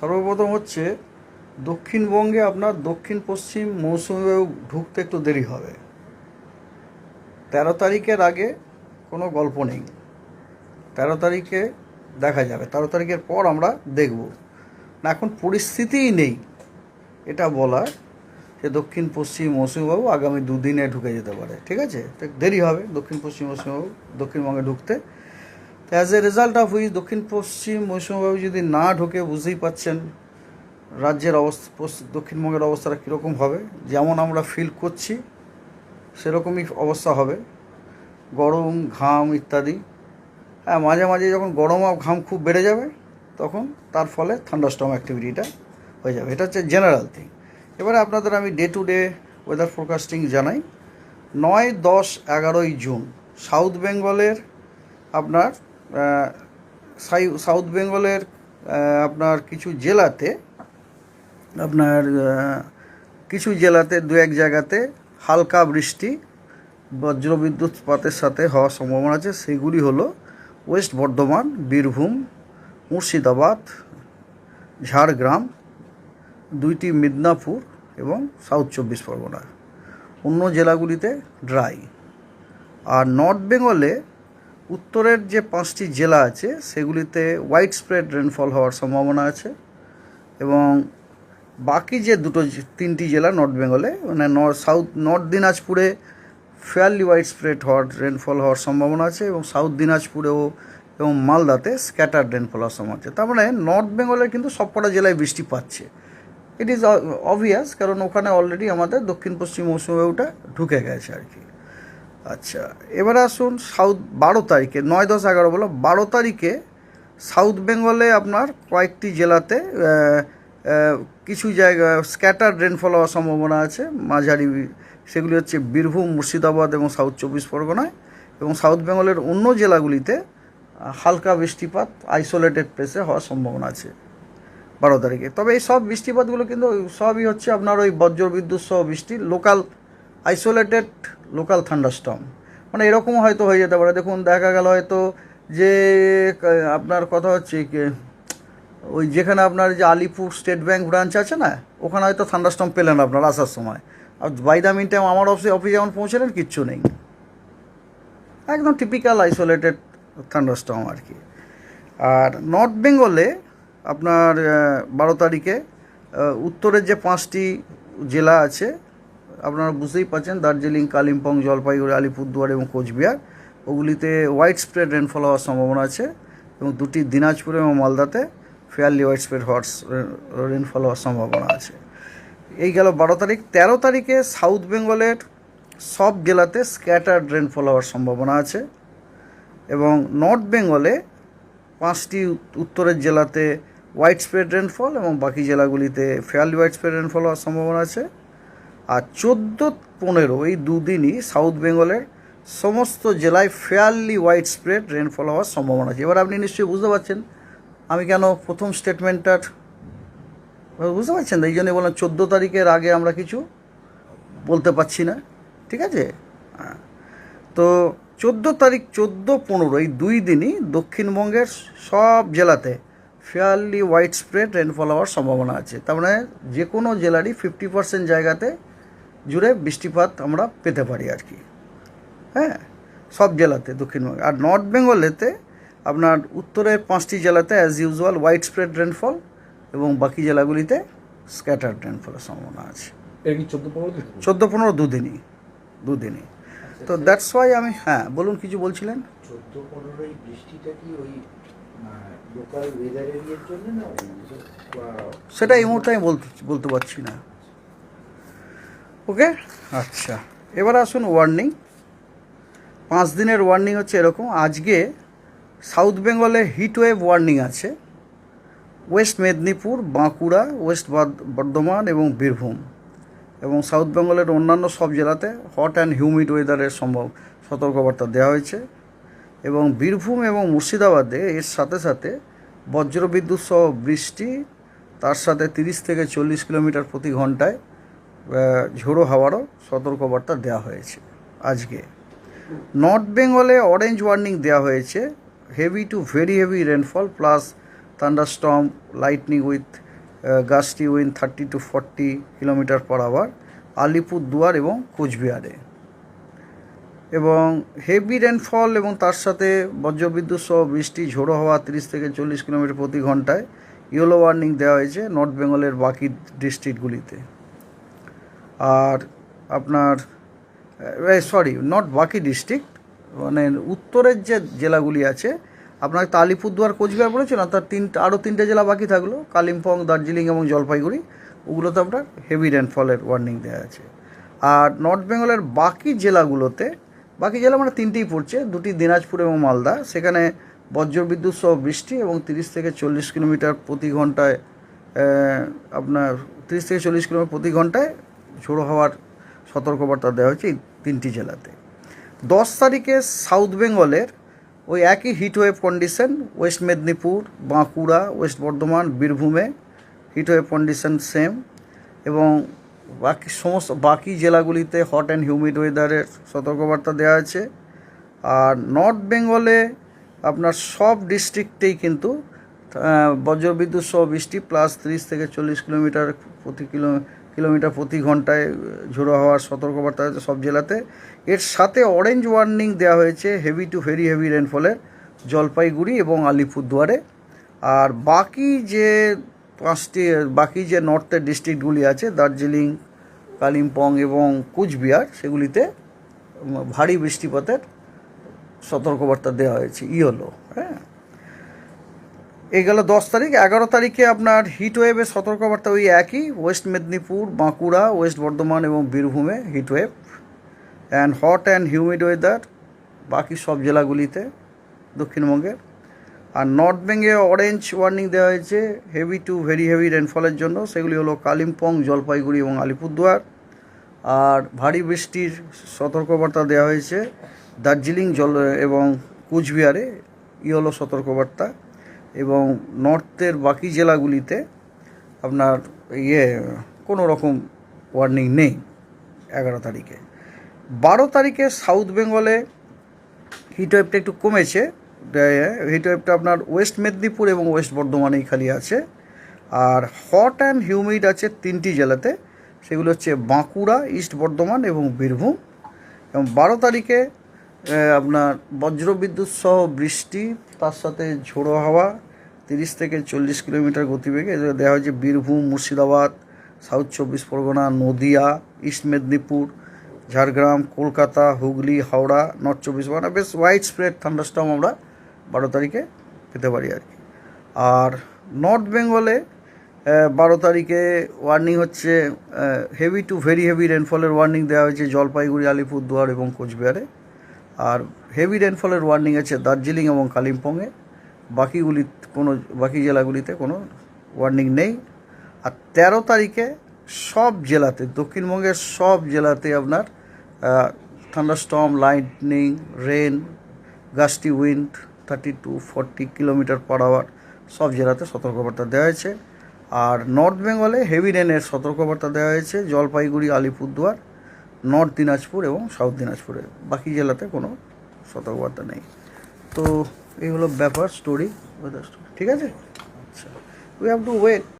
সর্বপ্রথম হচ্ছে দক্ষিণবঙ্গে আপনার দক্ষিণ পশ্চিম মৌসুমি বায়ু ঢুকতে একটু দেরি হবে। তেরো তারিখের আগে কোনো গল্প নেই। তেরো তারিখে দেখা যাবে। তেরো তারিখের পর আমরা দেখব। না, এখন পরিস্থিতিই নেই। এটা বলার যে দক্ষিণ পশ্চিম মৌসুমিবাবু আগামী দুদিনে ঢুকে যেতে পারে। ঠিক আছে? দেরি হবে দক্ষিণ পশ্চিম মৌসুমিবাবু দক্ষিণবঙ্গে ঢুকতে। As a result of which দক্ষিণ পশ্চিম মৌসুমিবাবু যদি না ঢুকে, বুঝতেই পাচ্ছেন রাজ্যের অবস্থা দক্ষিণবঙ্গের অবস্থাটা কীরকম হবে, যেমন আমরা ফিল করছি, সেরকমই অবস্থা হবে। গরম, ঘাম ইত্যাদি। হ্যাঁ মাঝে মাঝে যখন গরম আর ঘাম খুব বেড়ে যাবে, তখন তার ফলে থান্ডারস্টর্ম অ্যাক্টিভিটিটা হয়ে যাবে। এটা হচ্ছে জেনারেল থিং এবারে আপনাদের আমি day to day weather forecasting জানাই। নয়, দশ, এগারোই জুন সাউথ বেঙ্গলের আপনার সাউথ বেঙ্গলের আপনার কিছু জেলাতে, আপনার কিছু জেলাতে দু এক জায়গাতে হালকা বৃষ্টি বজ্রবিদ্যুৎপাতের সাথে হওয়ার সম্ভাবনা আছে। সেগুলি হলো ওয়েস্ট বর্ধমান, বীরভূম, মুর্শিদাবাদ, ঝাড়গ্রাম, দুইটি মিদনাপুর এবং সাউথ চব্বিশ পরগনা। অন্য জেলাগুলিতে ড্রাই। আর নর্থ বেঙ্গলে উত্তরের যে পাঁচটি জেলা আছে, সেগুলিতে হোয়াইট স্প্রেড রেনফল হওয়ার সম্ভাবনা আছে এবং বাকি যে দুটো তিনটি জেলা নর্থ বেঙ্গলে মানে নর্থ সাউথ নর্থ দিনাজপুরে ফেয়ারলি হোয়াইট স্প্রেড হওয়ার রেনফল হওয়ার সম্ভাবনা আছে এবং সাউথ দিনাজপুরেও এবং মালদাতে স্ক্যাটার রেনফল হওয়ার সম্ভাবনা আছে। তার মানে নর্থ বেঙ্গলের কিন্তু সবকটা জেলায় বৃষ্টি পাচ্ছে। ইট ইজ অবভিয়াস কারণ ওখানে অলরেডি আমাদের দক্ষিণ পশ্চিম মৌসুমে ওটা ঢুকে গেছে আর কি। আচ্ছা এবারে আসুন সাউথ বারো তারিখে, নয় দশ এগারো বলো, বারো তারিখে সাউথ বেঙ্গলে আপনার কয়েকটি জেলাতে কিছু জায়গা, স্ক্যাটার রেনফল হওয়ার সম্ভাবনা আছে। মাঝারি সেগুলি হচ্ছে বীরভূম, মুর্শিদাবাদ এবং সাউথ চব্বিশ পরগনায় এবং সাউথ বেঙ্গলের অন্য জেলাগুলিতে হালকা বৃষ্টিপাত আইসোলেটেড প্লেসে হওয়ার সম্ভাবনা আছে বারো তারিখে। তবে এই সব বৃষ্টিপাতগুলো কিন্তু সবই হচ্ছে আপনার ওই বজ্রবিদ্যুৎ সহ বৃষ্টি লোকাল আইসোলেটেড লোকাল থান্ডারস্টর্ম। মানে এরকম হয়তো হয়ে যেতে পারে। দেখুন, দেখা গেল হয়তো যে আপনার কথা হচ্ছে ওই যেখানে আপনার যে আলিপুর স্টেট ব্যাংক ব্রাঞ্চ আছে না, ওখানে হয়তো থান্ডারস্টর্ম পেলেন আপনার আসার সময়। আর বাই দ্য মিন টাইম আমার অফিসে অফিসে যেমন পৌঁছলেন কিচ্ছু নেই। একদম টিপিক্যাল আইসোলেটেড থান্ডারস্টর্ম আর কি। আর নর্থ বেঙ্গলে আপনার বারো তারিখে উত্তরের যে পাঁচটি জেলা আছে আপনারা বুঝতেই পারছেন, দার্জিলিং, কালিম্পং, জলপাইগুড়ি, আলিপুরদুয়ার এবং কোচবিহার। ওগুলিতে হোয়াইট স্প্রেড রেনফল হওয়ার সম্ভাবনা আছে এবং দুটি দিনাজপুর এবং মালদাতে ফেয়ারলি হোয়াইট স্প্রেড হওয়ার রেনফল হওয়ার সম্ভাবনা আছে। এই গেল বারো তারিখ। তেরো তারিখে সাউথ বেঙ্গলের সব জেলাতে স্ক্যাটার্ড রেনফল হওয়ার সম্ভাবনা আছে এবং নর্থ বেঙ্গলে পাঁচটি উত্তরের জেলাতে হোয়াইট স্প্রেড রেনফল এবং বাকি জেলাগুলিতে ফেয়ারলি হোয়াইট স্প্রেড রেনফল হওয়ার সম্ভাবনা আছে। আর চোদ্দ পনেরো এই দুদিনই সাউথ বেঙ্গলের সমস্ত জেলায় ফেয়ারলি হোয়াইট স্প্রেড রেনফল হওয়ার সম্ভাবনা আছে। এবার আপনি নিশ্চয়ই বুঝতে পারছেন, আমি কেন প্রথম স্টেটমেন্টটার বুঝতে পারছেন এই জন্যই বললাম, চোদ্দ তারিখের আগে আমরা কিছু বলতে পারছি না, ঠিক আছে? হ্যাঁ। তো চোদ্দ তারিখ, চোদ্দ পনেরো এই দুই দিনই দক্ষিণবঙ্গের সব জেলাতে ফেয়ারলি হোয়াইট স্প্রেড রেনফল হওয়ার সম্ভাবনা আছে। তার মানে যে কোনো জেলারই ফিফটি পার্সেন্ট জায়গাতে জুড়ে বৃষ্টিপাত আমরা পেতে পারি আর কি। হ্যাঁ? সব জেলাতে দক্ষিণবঙ্গে আর নর্থ বেঙ্গলেতে আপনার উত্তরের পাঁচটি জেলাতে as usual widespread rainfall এবং বাকি জেলাগুলিতে স্ক্যাটার্ড রেনফলের সম্ভাবনা আছে। চোদ্দ পনেরো দুদিনই দুদিনই। তো দ্যাটস ওয়াই আমি হ্যাঁ বলুন কিছু বলছিলেন? বৃষ্টিটা কি ওই লোকাল ওয়েদার এরিয়ার জন্য না বা- সেটা এই মুহূর্তে আমি বলতে বলতে পারছি না। ওকে আচ্ছা। এবার আসুন ওয়ার্নিং পাঁচ দিনের ওয়ার্নিং হচ্ছে এরকম। আজকে সাউথ বেঙ্গলে হিট ওয়েভ ওয়ার্নিং আছে ওয়েস্ট মেদিনীপুর বাঁকুড়া ওয়েস্ট বর্ধমান এবং বীরভূম এবং সাউথ বেঙ্গলের অন্যান্য সব জেলাতে হট অ্যান্ড হিউমিড ওয়েদারের সম্ভব সতর্কবার্তা দেওয়া হয়েছে। এবং বীরভূম এবং মুর্শিদাবাদে এর সাথে সাথে বজ্রবিদ্যুৎ সহ বৃষ্টি তার সাথে তিরিশ থেকে চল্লিশ কিলোমিটার প্রতি ঘন্টায় ঝোড়ো হাওয়ারও সতর্কবার্তা দেওয়া হয়েছে আজকে। নর্থ বেঙ্গলে অরেঞ্জ ওয়ার্নিং দেওয়া হয়েছে। Heavy to very heavy rainfall plus thunderstorm lightning with gusty wind thirty to forty kilometre per hour Alipurduar এবং কোচবিহারে। এবং হেভি রেনফল এবং তার সাথে বজ্রবিদ্যুৎ সহ বৃষ্টি, ঝোড়ো হওয়া তিরিশ থেকে চল্লিশ কিলোমিটার প্রতি ঘন্টায় ইয়েলো ওয়ার্নিং দেওয়া হয়েছে নর্থ বেঙ্গলের বাকি ডিস্ট্রিক্টগুলিতে আর আপনার সরি নট বাকি ডিস্ট্রিক্ট মানে উত্তরের যে জেলাগুলি আছে, আপনার আলিপুরদুয়ার কোচবিহার বলেছে না তার তিনটা আরও তিনটে জেলা বাকি থাকল, কালিম্পং, দার্জিলিং এবং জলপাইগুড়ি, ওগুলোতে আপনার হেভি রেনফলের ওয়ার্নিং দেওয়া আছে। আর নর্থ বেঙ্গলের বাকি জেলাগুলোতে, বাকি জেলা মানে তিনটেই পড়ছে, দুটি দিনাজপুর এবং মালদা, সেখানে বজ্রবিদ্যুৎ সহ বৃষ্টি এবং তিরিশ থেকে চল্লিশ কিলোমিটার প্রতি ঘন্টায় আপনার তিরিশ থেকে চল্লিশ কিলোমিটার প্রতি ঘন্টায় ঝোড়ো হওয়ার সতর্কবার্তা দেওয়া হয়েছে তিনটি জেলাতে। দশ তারিখে সাউথ বেঙ্গলের ওই একই heatwave condition west Medinipur, Bankura, west Bardhaman, বীরভূমে হিটওয়েভ কন্ডিশন সেম এবং বাকি সমস্ত, বাকি জেলাগুলিতে হট অ্যান্ড হিউমিড ওয়েদারের সতর্কবার্তা দেওয়া আছে আর নর্থ বেঙ্গলে আপনার সব ডিস্ট্রিক্টেই কিন্তু বজ্রবিদ্যুৎ সহ বৃষ্টি প্লাস তিরিশ থেকে চল্লিশ কিলোমিটার প্রতি কিলো কিলোমিটার প্রতি ঘন্টায় ঝোড়ো হওয়ার সতর্কবার্তা আছে সব জেলাতে। এর সাথে অরেঞ্জ ওয়ার্নিং দেওয়া হয়েছে হেভি টু ভেরি হেভি রেনফলের জলপাইগুড়ি এবং আলিপুরদুয়ারে। আর বাকি যে পাঁচটি, বাকি যে নর্থের ডিস্ট্রিক্টগুলি আছে, দার্জিলিং, কালিম্পং এবং কুচবিহার, সেগুলিতে ভারী বৃষ্টিপাতের সতর্কবার্তা দেওয়া হয়েছে, ইয়েলো হ্যাঁ। এই গেল দশ তারিখ। এগারো তারিখে আপনার হিট ওয়েভের সতর্কবার্তা ওই একই ওয়েস্ট মেদিনীপুর বাঁকুড়া ওয়েস্ট বর্ধমান এবং বীরভূমে heat wave and hot and humid weather বাকি সব জেলাগুলিতে দক্ষিণবঙ্গের। আর নর্থ বেঙ্গে অরেঞ্জ ওয়ার্নিং দেওয়া হয়েছে হেভি টু ভেরি হেভি রেনফলের জন্য। সেগুলি হলো কালিম্পং জলপাইগুড়ি এবং আলিপুরদুয়ার আর ভারী বৃষ্টির সতর্কবার্তা দেওয়া হয়েছে দার্জিলিং জল এবং কুচবিহারে ইয়েলো সতর্কবার্তা। এবং নর্থের বাকি জেলাগুলিতে আপনার ইয়ে কোনো রকম ওয়ার্নিং নেই এগারো তারিখে। বারো তারিখে সাউথ বেঙ্গলে হিটওয়েভটা একটু কমেছে। হিটওয়েভটা আপনার ওয়েস্ট মেদিনীপুর এবং ওয়েস্ট বর্ধমানেই খালি আছে। আর হট অ্যান্ড হিউমিড আছে তিনটি জেলাতে। সেগুলো হচ্ছে বাঁকুড়া ইস্ট বর্ধমান এবং বীরভূম। এবং বারো তারিখে আপনার বজ্রবিদ্যুৎ সহ বৃষ্টি, তার সাথে ঝোড়ো হাওয়া, তিরিশ থেকে চল্লিশ কিলোমিটার গতিবেগে দেওয়া হয়েছে বীরভূম, মুর্শিদাবাদ, সাউথ চব্বিশ পরগনা, নদিয়া, ইস্ট মেদিনীপুর, ঝাড়গ্রাম, কলকাতা, হুগলি, হাওড়া, নর্থ চব্বিশ পরগনা, বেশ ওয়াইড স্প্রেড থান্ডারস্টর্ম আমরা বারো তারিখে পেতে পারি আর কি। আর নর্থ বেঙ্গলে বারো তারিখে ওয়ার্নিং হচ্ছে হেভি টু ভেরি হেভি রেনফলের ওয়ার্নিং দেওয়া হয়েছে জলপাইগুড়ি, আলিপুরদুয়ার এবং কোচবিহারে। আর হেভি রেনফলের ওয়ার্নিং আছে দার্জিলিং এবং কালিম্পংয়ে। বাকিগুলি কোনো, বাকি জেলাগুলিতে কোনো ওয়ার্নিং নেই। আর তেরো তারিখে সব জেলাতে, দক্ষিণবঙ্গের সব জেলাতে আপনার thunderstorm lightning rain gusty wind thirty to forty kilometre per hour সব জেলাতে সতর্কবার্তা দেওয়া হয়েছে। আর নর্থ বেঙ্গলে হেভি রেনের সতর্কবার্তা দেওয়া হয়েছে। জলপাইগুড়ি, আলিপুরদুয়ার নর্থ দিনাজপুর এবং সাউথ দিনাজপুরে বাকি জেলাতে কোনো সতর্কবার্তা নেই। তো এই হলো ব্যাপার স্টোরি ওয়েদার স্টোরি ঠিক আছে? আচ্ছা উই হ্যাভ টু ওয়েট